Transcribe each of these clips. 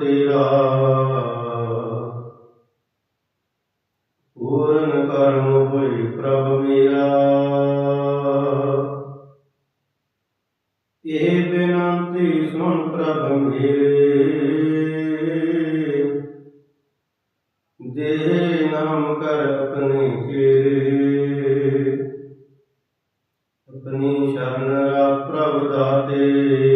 ਤੇਰਾ। ਪੂਰਨ ਕਰਮ ਹੋਈ ਪ੍ਰਭ ਮੇਰਾ। ਇਹ ਬੇਨੰਤੀ ਸੁਣ ਪ੍ਰਭ ਮੇਰੇ। ਦੇ ਨਾਮ ਕਰ ਆਪਣੇ ਚੇਰੇ। ਆਪਣੀ ਸ਼ਰਨ ਰਾ ਪ੍ਰਭ ਦਾਤੇ।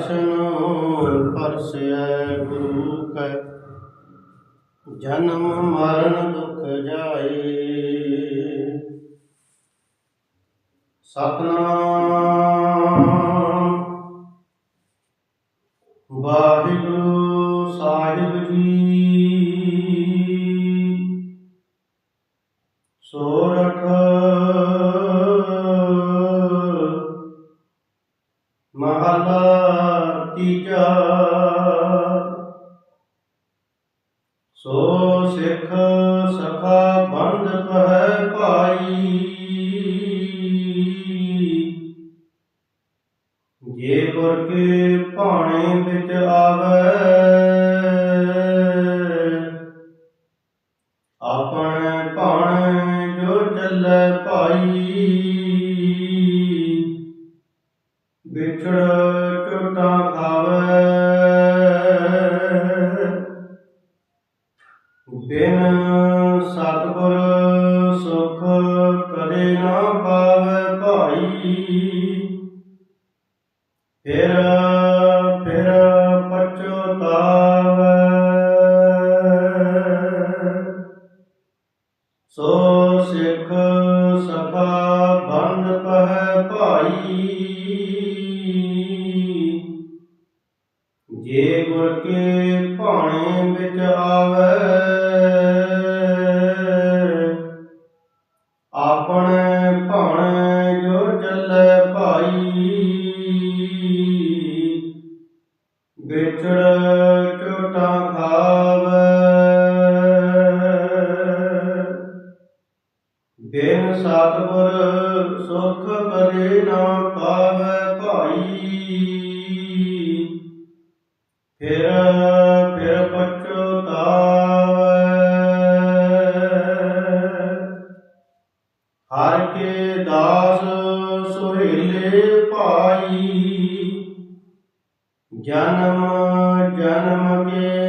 ਦਰਸ਼ਨ ਪਰਸੈ ਗੁਰੂ ਕੈ। ਜਨਮ ਮਰਨ ਦੁਖ ਜਾਏ। ਸਤਨਾਮ। ਵਾਹਿਗੁਰੂ ਸਾਹਿਬ ਜੀ। ਤੀਜਾ ਸੋ ਸਿੱਖ ਸਖਾ ਬੰਦ ਪਹਿ ਪਾਈ ਜੇ ਗੁਰ ਕੇ ਭਾਣੇ ਵਿੱਚ ਆਵੇ, ਆਪਣੇ ਭਾਣੇ ਜੋ ਚੱਲੇ ਭਾਈ। ਵਿਛੜ ਬਿਨ ਸਤਿਗੁਰ ਸੁਖ ਕਦੇ ਨਾ ਪਾਵੇ ਭਾਈ। ਫਿਰ ਫਿਰ ਪਛਤਾਵੇ। ਸੋ ਸਿੱਖ ਸਖਾ ਬੰਦ ਪਹਿ ਭਾਈ। ਬਿਨ ਸਤਿਗੁਰ ਸੁਖ ਕਰੇ ਨਾ ਪਾਵੇ ਭਾਈ। ਫਿਰ ਫਿਰ ਪਛਤਾਵੇ। ਹਰ ਕੇ ਦਾਸ ਸੁਹੇਲੇ ਭਾਈ। ਜਨਮ ਜਨਮ ਕੇ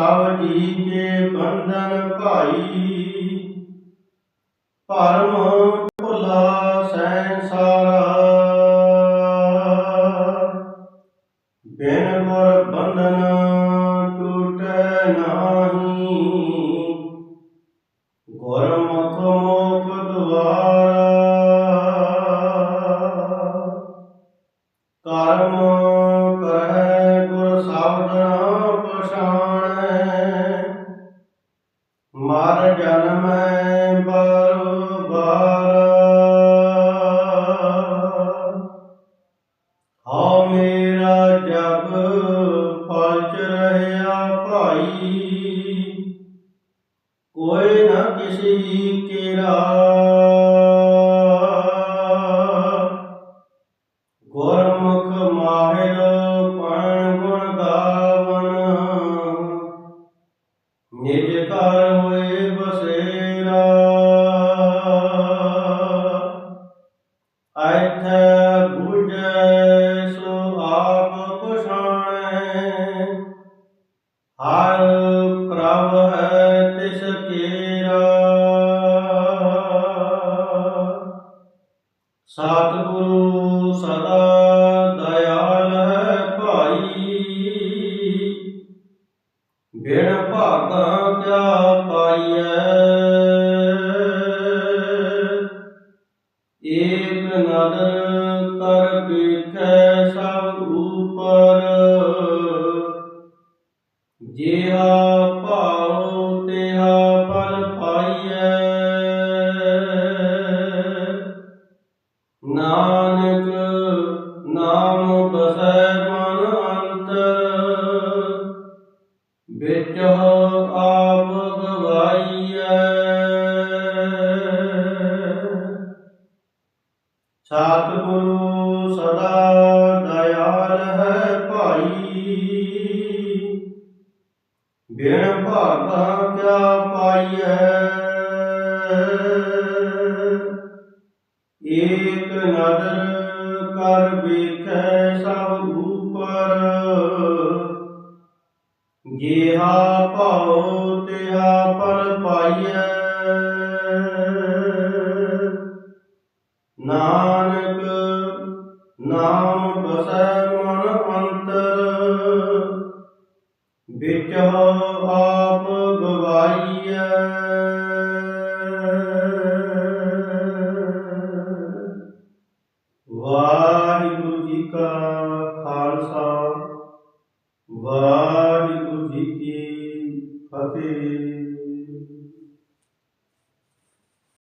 ਸਭ ਜੀ ਕੇ ਬੰਧਨ ਭਾਈ। ਪਰਮ ਭੁਲਾ ਸੈਂਸਾਰਾ ਬਿਨ ਗੁਰ ਬੰਧਨ ਟੂਟੈ ਨਾਹੀ। ਗੁਰਮੁਖ ਮੋਖ ਦੁਆਰਾ। ਕਰਮ ਕੇਰਾ ਸਤਿਗੁਰੂ ਸਦਾ ਦਇਆਲ ਹੈ ਭਾਈ। ਬਿਨ ਭਾਗਾ ਕਿਆ ਪਾਈਐ। ਏਕ ਨਦਰ ਕਰ ਵੇਖੈ ਸਭ ਉਪਰ। ਜਿਹਾ ਭਾਉ ਵਿੱਚ ਆਪ ਗਵਾਈਐ। ਸਤਿਗੁਰੂ ਸਦਾ ਦਇਆਲ ਹੈ ਭਾਈ। ਬਿਨ ਭਾਗਾ ਕਿਆ ਪਾਈਐ। ਏਕ ਨਦਰ ਕਰ ਵੇਖੈ ਸਭ ਉਪਰ। ਜਿਹਾ ਭਾਉ ਤਿਹਾ ਫਲ ਪਾਈਐ। ਨਾਨਕ ਨਾਮ ਬਸੈ ਮਨ ਅੰਤਰ ਵਿੱਚ ਆਪ